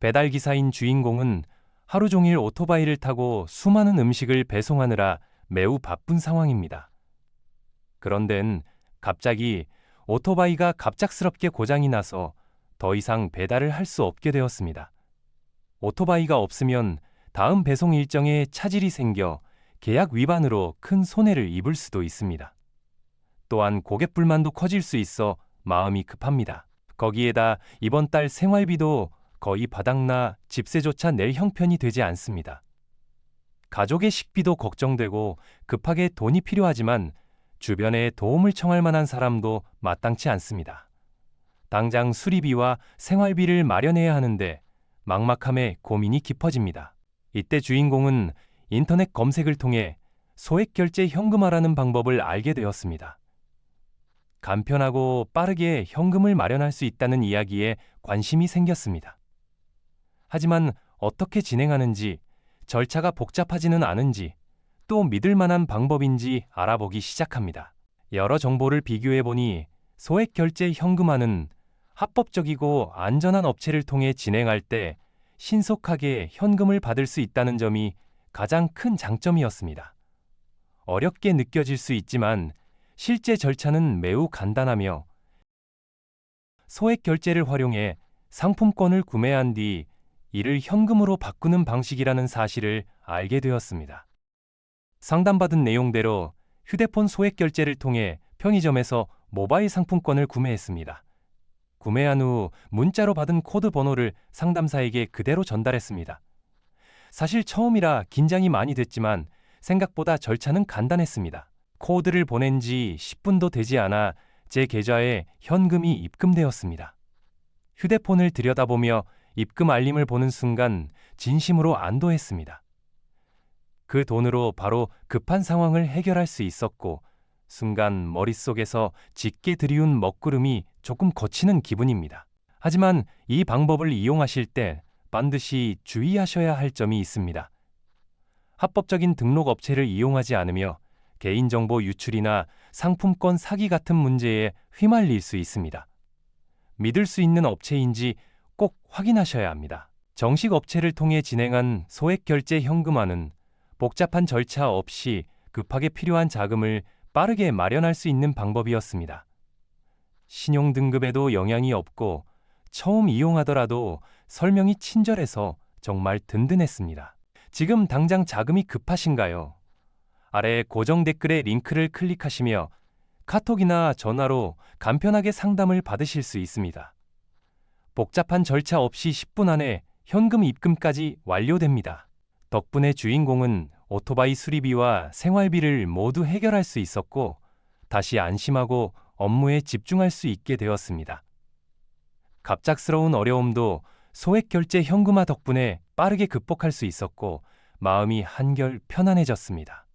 배달 기사인 주인공은 하루 종일 오토바이를 타고 수많은 음식을 배송하느라 매우 바쁜 상황입니다. 그런데 갑자기 오토바이가 갑작스럽게 고장이 나서 더 이상 배달을 할 수 없게 되었습니다. 오토바이가 없으면 다음 배송 일정에 차질이 생겨 계약 위반으로 큰 손해를 입을 수도 있습니다. 또한 고객 불만도 커질 수 있어 마음이 급합니다. 거기에다 이번 달 생활비도 거의 바닥나 집세조차 낼 형편이 되지 않습니다. 가족의 식비도 걱정되고 급하게 돈이 필요하지만 주변에 도움을 청할 만한 사람도 마땅치 않습니다. 당장 수리비와 생활비를 마련해야 하는데 막막함에 고민이 깊어집니다. 이때 주인공은 인터넷 검색을 통해 소액 결제 현금화라는 방법을 알게 되었습니다. 간편하고 빠르게 현금을 마련할 수 있다는 이야기에 관심이 생겼습니다. 하지만 어떻게 진행하는지, 절차가 복잡하지는 않은지, 또 믿을 만한 방법인지 알아보기 시작합니다. 여러 정보를 비교해 보니 소액 결제 현금화는 합법적이고 안전한 업체를 통해 진행할 때 신속하게 현금을 받을 수 있다는 점이 가장 큰 장점이었습니다. 어렵게 느껴질 수 있지만 실제 절차는 매우 간단하며 소액 결제를 활용해 상품권을 구매한 뒤 이를 현금으로 바꾸는 방식이라는 사실을 알게 되었습니다. 상담받은 내용대로 휴대폰 소액 결제를 통해 편의점에서 모바일 상품권을 구매했습니다. 구매한 후 문자로 받은 코드 번호를 상담사에게 그대로 전달했습니다. 사실 처음이라 긴장이 많이 됐지만 생각보다 절차는 간단했습니다. 코드를 보낸 지 10분도 되지 않아 제 계좌에 현금이 입금되었습니다. 휴대폰을 들여다보며 입금 알림을 보는 순간 진심으로 안도했습니다. 그 돈으로 바로 급한 상황을 해결할 수 있었고 순간 머릿속에서 짙게 들이운 먹구름이 조금 거치는 기분입니다. 하지만 이 방법을 이용하실 때 반드시 주의하셔야 할 점이 있습니다. 합법적인 등록 업체를 이용하지 않으며 개인정보 유출이나 상품권 사기 같은 문제에 휘말릴 수 있습니다. 믿을 수 있는 업체인지 꼭 확인하셔야 합니다. 정식 업체를 통해 진행한 소액 결제 현금화는 복잡한 절차 없이 급하게 필요한 자금을 빠르게 마련할 수 있는 방법이었습니다. 신용 등급에도 영향이 없고 처음 이용하더라도 설명이 친절해서 정말 든든했습니다. 지금 당장 자금이 급하신가요? 아래 고정 댓글의 링크를 클릭하시며 카톡이나 전화로 간편하게 상담을 받으실 수 있습니다. 복잡한 절차 없이 10분 안에 현금 입금까지 완료됩니다. 덕분에 주인공은 오토바이 수리비와 생활비를 모두 해결할 수 있었고 다시 안심하고 업무에 집중할 수 있게 되었습니다. 갑작스러운 어려움도 소액 결제 현금화 덕분에 빠르게 극복할 수 있었고 마음이 한결 편안해졌습니다.